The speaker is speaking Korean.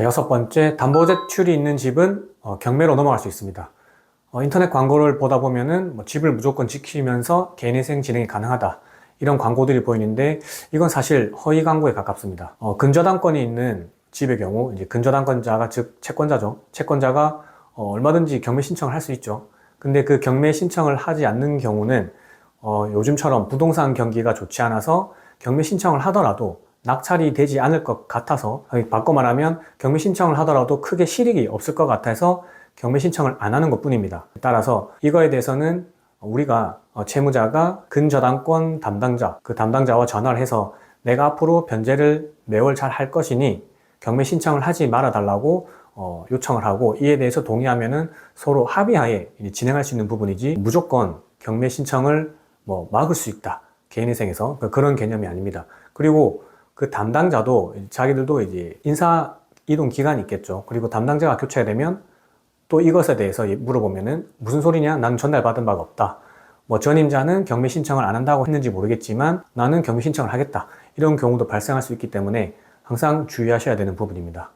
여섯 번째, 담보대출이 있는 집은 어, 경매로 넘어갈 수 있습니다. 어, 인터넷 광고를 보다 보면은 뭐 집을 무조건 지키면서 개인회생 진행이 가능하다. 이런 광고들이 보이는데 이건 사실 허위 광고에 가깝습니다. 어, 근저당권이 있는 집의 경우 이제 근저당권자가 즉 채권자죠. 채권자가 어, 얼마든지 경매 신청을 할 수 있죠. 근데 그 경매 신청을 하지 않는 경우는 어, 요즘처럼 부동산 경기가 좋지 않아서 경매 신청을 하더라도 낙찰이 되지 않을 것 같아서 바꿔 말하면 경매 신청을 하더라도 크게 실익이 없을 것 같아서 경매 신청을 안 하는 것 뿐입니다. 따라서 이거에 대해서는 우리가 어, 채무자가 근저당권 담당자, 그 담당자와 전화를 해서 내가 앞으로 변제를 매월 잘 할 것이니 경매 신청을 하지 말아 달라고 어, 요청을 하고 이에 대해서 동의하면은 서로 합의하에 진행할 수 있는 부분이지 무조건 경매 신청을 뭐 막을 수 있다 개인회생에서 그러니까 그런 개념이 아닙니다. 그리고 그 담당자도 자기들도 이제 인사 이동 기간이 있겠죠. 그리고 담당자가 교체가 되면 또 이것에 대해서 물어보면은 무슨 소리냐? 나는 전달받은 바가 없다. 뭐 전임자는 경매 신청을 안 한다고 했는지 모르겠지만 나는 경매 신청을 하겠다. 이런 경우도 발생할 수 있기 때문에 항상 주의하셔야 되는 부분입니다.